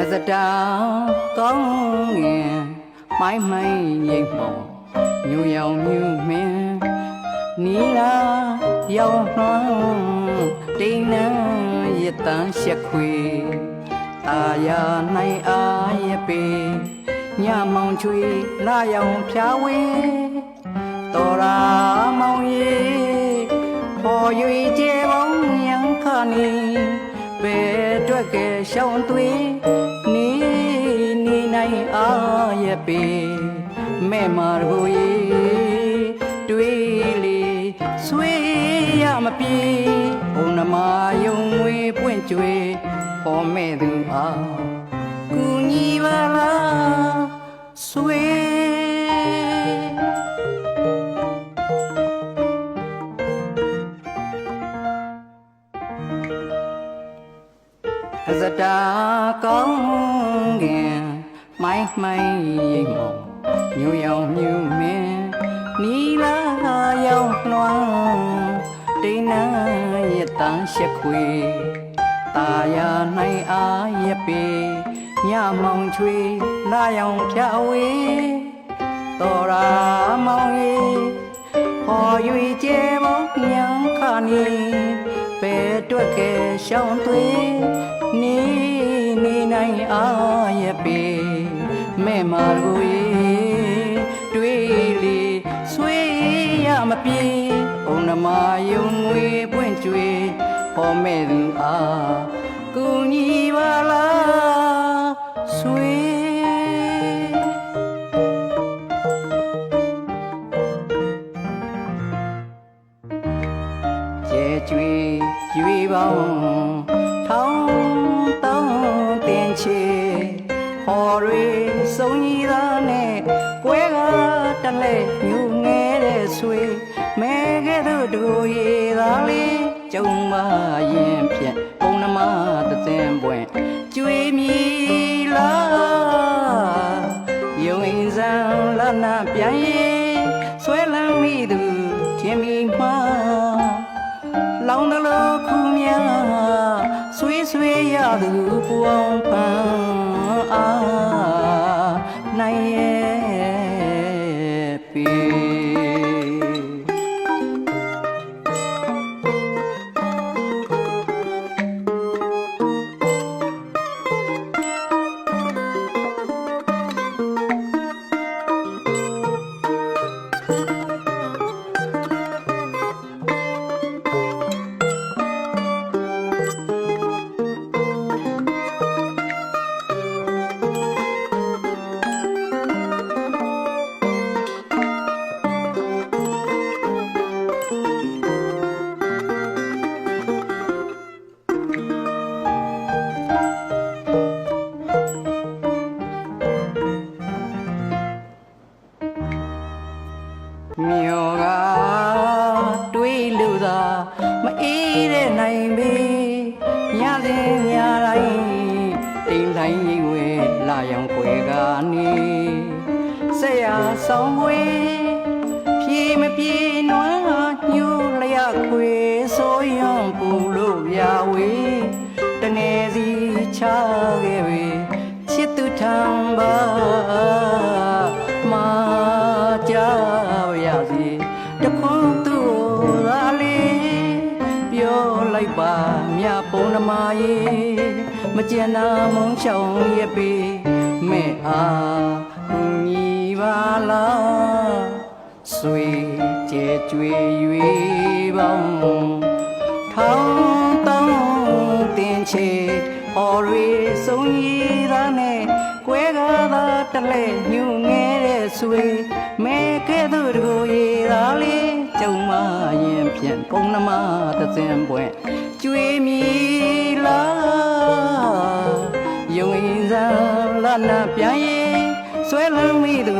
အစတာကောင်းငင်မိုင်းမိုင်းရိပ်မော်ညူရောင်မြူမင်းနီလာရောင်နှောင်းတိန်နံရတန်ရှက်ခွေအာယာနိုင်အားရပေညမောင်ချွေလာရောင်ဖြာဝေ တော်ရာမောင်ရီပေါ်၍ကျေပေါင်းရန်ခနီဘယ်အတွက်ကရှောင်းသွေးနီနီနိုင်အားရပေမဲ့မာကိုရီတွေးလေဆွေးရမပြေဘုံနမယုံဝေပွင့်ကြွေဟောမဲ့သူအား စတာကောင်းကင်မိုင်းမိုင်းရိပ်မော်ညူရောင်မြူမင်းနီလာရောင်နှွမ်းတိန်နံရတန်ရှက်ခွေตาယာနိုင်အားရပေညမောင်ချွေလာရောင်ဖြာဝေတော်ရာမောင်ရီဟော၍ကျဲမောင်ညံခါနီ ဘယ်အတွက်ကဲရှောင်းသွေးနီနေနိုင်အားရပေမဲ့မာကိုရေတွေးလေဆွေးရမပြေဘုံနမယုံငွေပွင့်ကြွေဟောမဲ့သူအားကူညီပါလားဆွေး ကျဲကျွေရွေပေါင်းထောင်းတောင်းတင်ချေဟော်ရီစုံကြီးသားနဲ့ကွဲကတလဲညူငဲတဲ့ဆွေမဲခဲ့သူတို့ရေသားလေးကြုံပါရင်ဖြင့်ပုံနမတသင်ပွင့်ကျွေမီလားယုံရင်စံလာနာပြန်ရင်ဆွဲလန်းမိသူထင်မိမှာ လောင်းတလို့ခုမြဆွေးဆွေးရသူပူအောင်ပန်း မြော်ကတွေးလူသာမအေးတဲ့နိုင်ပေညစဉ်ညတိုင်းတိမ်တိုင်းရင်ဝဲလာရောင်ွယ်ကနေဆက်ရဆောင်ဝဲဖြေမပြေနွမ်းညူလျက်ခွေဆိုးရွံ့ပူလို့ပြဝေတငယ်စီချခဲ့ပေချစ်သူထံပါ ပါမြပုံနမရေမကြံနာမုံချောင်ရပေမဲ့အားကူညီပါလားဆွေကြဲကြွေ၍ပေါင်းထောင်းတောင်းတင်ချေဟော်ရီဆုံးရည်သားနဲ့ကွဲကားသာတလဲညူငဲတဲ့ဆွေမဲကဲ့သို့တကိုရေသားလေး ကြုံမရင်ဖြင့်ကုန်းနမသစင်ပွင့်ကျွေမီလာယုံရင်စားလာနာပြန်ရင်ဆွဲလုံးမိသူ